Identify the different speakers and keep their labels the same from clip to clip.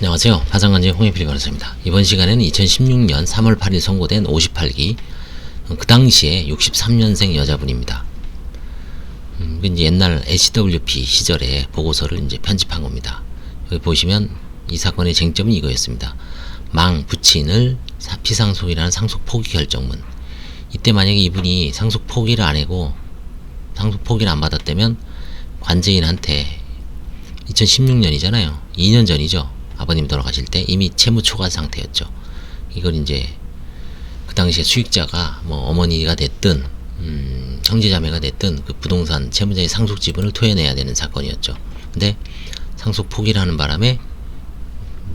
Speaker 1: 안녕하세요. 파상관제 홍해필 변호사입니다. 이번 시간에는 2016년 3월 8일 선고된 58기 그 당시에 63년생 여자분입니다. 음, 그 이제 옛날 SWP 시절에 보고서를 이제 편집한 겁니다. 여기 보시면 이 사건의 쟁점은 이거였습니다. 망 부친을 사- 피상속이라는 상속 포기 결정문. 이때 만약에 이분이 상속 포기를 안 하고 상속 포기를 안 받았다면 관제인한테 2016년이잖아요. 2년 전이죠. 아버님 돌아가실 때 이미 채무 초과 상태였죠. 이걸 이제 그 당시에 수익자가 뭐 어머니가 됐든 음, 형제자매가 됐든 그 부동산 채무자의 상속 지분을 토해내야 되는 사건이었죠. 근데 상속 포기를 하는 바람에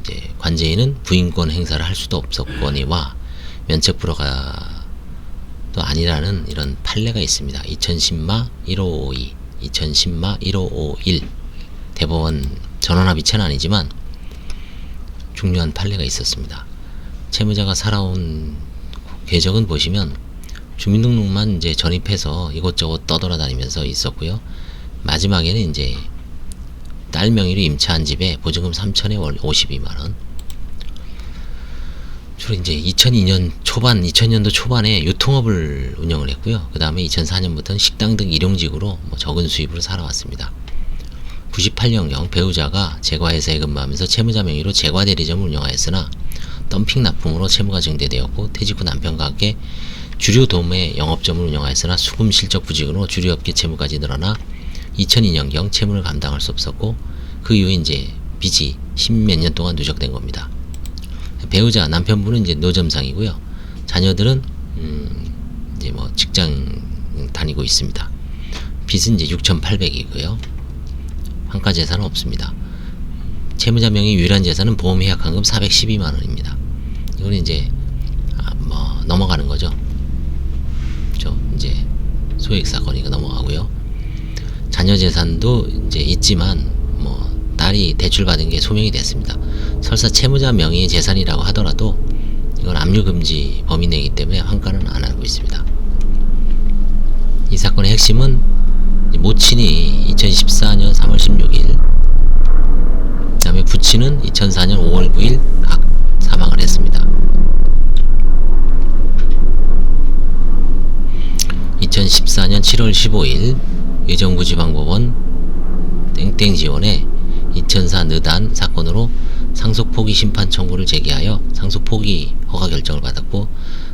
Speaker 1: 이제 관제인은 부인권 행사를 할 수도 없었거니와 면책 불허가 또 아니라는 이런 판례가 있습니다. 2010마 1552, 2010마 1551 대법원 전원합의체는 아니지만 중요한 판례가 있었습니다. 채무자가 살아온 궤적은 보시면 주민등록만 이제 전입해서 이곳저곳 떠돌아다니면서 있었고요. 마지막에는 이제 딸 명의로 임차한 집에 보증금 3천에 월 52만 원. 주로 이제 2002년 초반, 2000년도 초반에 유통업을 운영을 했고요. 그 다음에 2004년부터는 식당 등 일용직으로 뭐 적은 수입으로 살아왔습니다. 98년경 배우자가 제과회사에 근무하면서 채무자 명의로 제과 대리점을 운영하였으나 덤핑 납품으로 채무가 증대되었고 퇴직 후 남편과 함께 주류 도매 영업점을 운영하였으나 수금 실적 부직으로 주류업계 채무까지 늘어나 2002년경 채무를 감당할 수 없었고 그 이후에 이제 빚이 십몇 년 동안 누적된 겁니다. 배우자 남편분은 이제 노점상이고요. 자녀들은 음 이제 뭐 직장 다니고 있습니다. 빚은 이제 6,800이고요. 환가 재산은 없습니다. 채무자 명의 유일한 재산은 보험 해약환금 412만 원입니다. 이건 이제 아, 뭐 넘어가는 거죠. 저 이제 소액 사건이가 넘어가고요. 자녀 재산도 이제 있지만 뭐 딸이 대출 받은 게 소명이 됐습니다. 설사 채무자 명의의 재산이라고 하더라도 이건 압류 금지 범위 내기 때문에 환가는 안 하고 있습니다. 이 사건의 핵심은 이 모친이 2014년 3월 16일, 그 다음에 부친은 2004년 5월 9일 각 사망을 했습니다. 2014년 7월 15일 의정부지방법원 땡땡지원에 2004 느단 사건으로 상속 포기 심판 청구를 제기하여 상속 포기 허가 결정을 받았고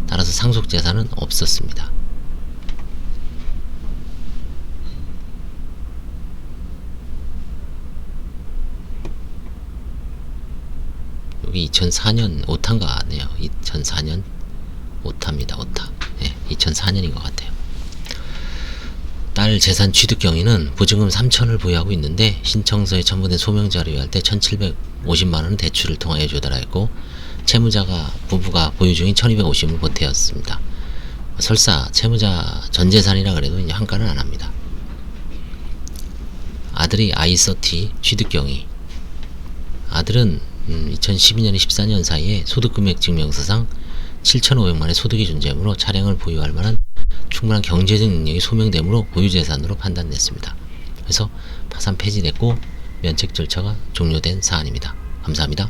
Speaker 1: 따라서 상속 재산은 없었습니다. 여기 2004년 오타인가 같네요. 2004년 오타입니다. 오타. 네, 2004년인 것 같아요. 딸 재산 취득 경위는 보증금 3천을 부여하고 있는데 신청서에 첨부된 소명 자료에 할때 1,750만 원은 대출을 통하여 조달하였고 채무자가 부부가 보유 중인 1,250을 보태었습니다. 설사 채무자 전 재산이라 그래도 이제 환가는 안 합니다. 아들이 아이서티 취득 경위 아들은 음, 2012년 14년 사이에 소득금액 증명서상 7,500만의 소득이 존재하므로 차량을 보유할 만한 충분한 경제적 능력이 소명되므로 보유재산으로 판단됐습니다. 그래서 파산 폐지됐고 면책 절차가 종료된 사안입니다. 감사합니다.